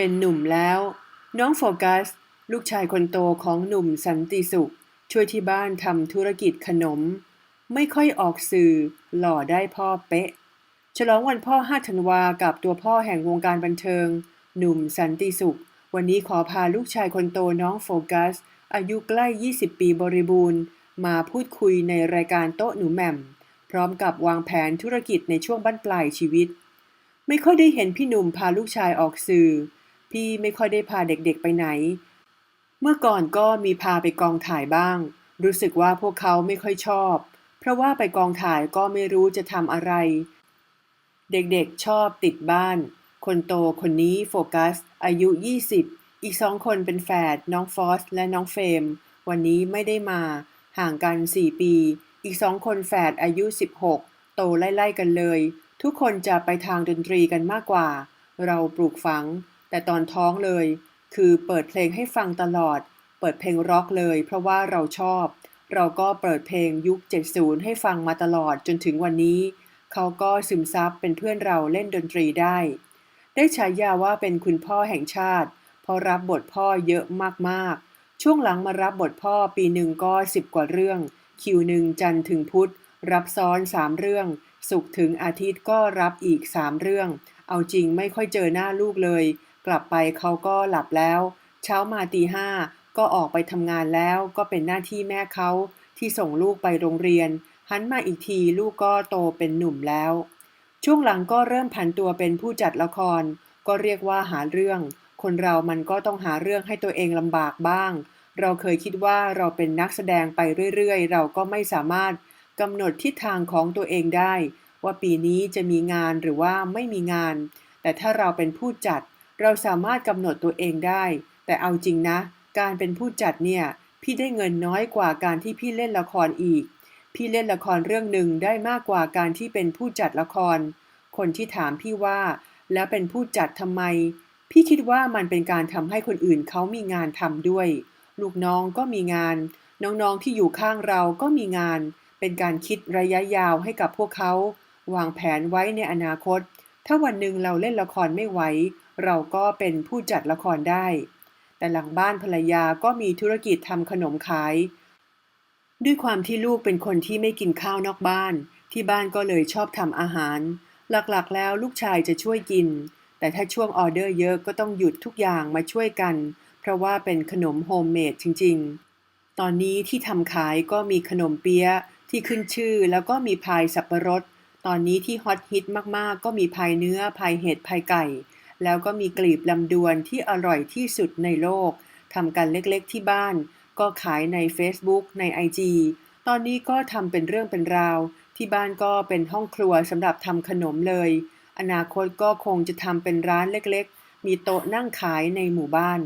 เป็นหนุ่มแล้ว น้องโฟกัส ลูกชายคนโตของหนุ่มสันติสุข ช่วยที่บ้านทำธุรกิจขนม ไม่ค่อยออกสื่อ หล่อได้พ่อเป๊ะ ฉลองวันพ่อ 5 ธันวากับตัวพ่อแห่งวงการบันเทิง หนุ่มสันติสุข วันนี้ขอพาลูกชายคนโตน้องโฟกัส อายุใกล้ 20 ปีบริบูรณ์ มาพูดคุยในรายการโต๊ะหนูแหม่ม พร้อมกับวางแผนธุรกิจในช่วงบั้นปลายชีวิต ไม่ค่อยได้เห็นพี่หนุ่มพาลูกชายออกสื่อ พี่ไม่ค่อยได้พาเด็กๆไปไหน เมื่อก่อนก็มีพาไปกองถ่ายบ้าง รู้สึกว่าพวกเขาไม่ค่อยชอบ เพราะว่าไปกองถ่ายก็ไม่รู้จะทำอะไร เด็กๆชอบติดบ้าน คนโตคนนี้โฟกัส อายุ 20 อีกสองคนเป็นแฝดน้องฟอสและน้องเฟม วันนี้ไม่ได้มา ห่างกัน 4 ปี อีกสองคนแฝดอายุ 16 โตไล่ๆกันเลย ทุกคนจะไปทางดนตรีกันมากกว่า เราปลูกฝัง แต่ตอนท้องเลย คือเปิดเพลงให้ฟังตลอด เปิดเพลงร็อกเลย เพราะว่าเราชอบ เราก็เปิดเพลงยุค 70 ให้ฟังมาตลอดจนถึงวันนี้ เขาก็ซึมซับเป็นเพื่อนเราเล่นดนตรีได้ ได้ฉายาว่าเป็นคุณพ่อแห่งชาติเพราะรับบทพ่อเยอะมากๆ ช่วงหลังมารับบทพ่อปีหนึ่งก็สิบกว่าเรื่อง คิวหนึ่งจันทร์ถึงพุธรับซ้อนสามเรื่องศุกถึงอาทิตย์ก็รับอีกสามเรื่อง เอาจริงไม่ค่อยเจอหน้าลูกเลย กลับไปเขาก็หลับแล้ว เช้ามาตีห้าก็ออกไปทำงานแล้วก็เป็นหน้าที่แม่เขาที่ส่งลูกไปโรงเรียน หันมาอีกทีลูกก็โตเป็นหนุ่มแล้ว ช่วงหลังก็เริ่มผันตัวเป็นผู้จัดละคร ก็เรียกว่าหาเรื่อง คนเรามันก็ต้องหาเรื่องให้ตัวเองลำบากบ้าง เราเคยคิดว่าเราเป็นนักแสดงไปเรื่อยๆ เราก็ไม่สามารถกำหนดทิศทางของตัวเองได้ ว่าปีนี้จะมีงานหรือว่าไม่มีงาน แต่ถ้าเราเป็นผู้จัด เราสามารถกำหนดตัวเองได้ แต่เอาจริงนะ การเป็นผู้จัดเนี่ย พี่ได้เงินน้อยกว่าการที่พี่เล่นละครอีก พี่เล่นละครเรื่องหนึ่งได้มากกว่าการที่เป็นผู้จัดละคร คนที่ถามพี่ว่า แล้วเป็นผู้จัดทำไม พี่คิดว่ามันเป็นการทำให้คนอื่นเขามีงานทำด้วย ลูกน้องก็มีงาน น้องๆที่อยู่ข้างเราก็มีงาน เป็นการคิดระยะยาวให้กับพวกเขา วางแผนไว้ในอนาคต ถ้าวันหนึ่งเราเล่นละครไม่ไหว เราก็เป็นผู้จัดละครได้ แต่หลังบ้านภรรยาก็มีธุรกิจทำขนมขาย ด้วยความที่ลูกเป็นคนที่ไม่กินข้าวนอกบ้าน ที่บ้านก็เลยชอบทำอาหาร หลักๆ แล้วลูกชายจะช่วยกิน แต่ถ้าช่วงออเดอร์เยอะก็ต้องหยุดทุกอย่างมาช่วยกัน เพราะว่าเป็นขนมโฮมเมดจริง ๆ ตอนนี้ที่ทำขายก็มีขนมเปี๊ยะที่ขึ้นชื่อแล้วก็มีพายสับปะรด ตอนนี้ที่ฮอตฮิตมากๆ ก็มีพายเนื้อพายเห็ดพายไก่ แล้วก็มีกลีบลำดวนที่อร่อยที่สุดในโลกทำกันเล็กๆที่บ้าน ก็ขายใน Facebook ใน IG ตอนนี้ก็ทำเป็นเรื่องเป็นราว ที่บ้านก็เป็นห้องครัวสำหรับทำขนมเลย อนาคตก็คงจะทำเป็นร้านเล็กๆ มีโต๊ะนั่งขายในหมู่บ้าน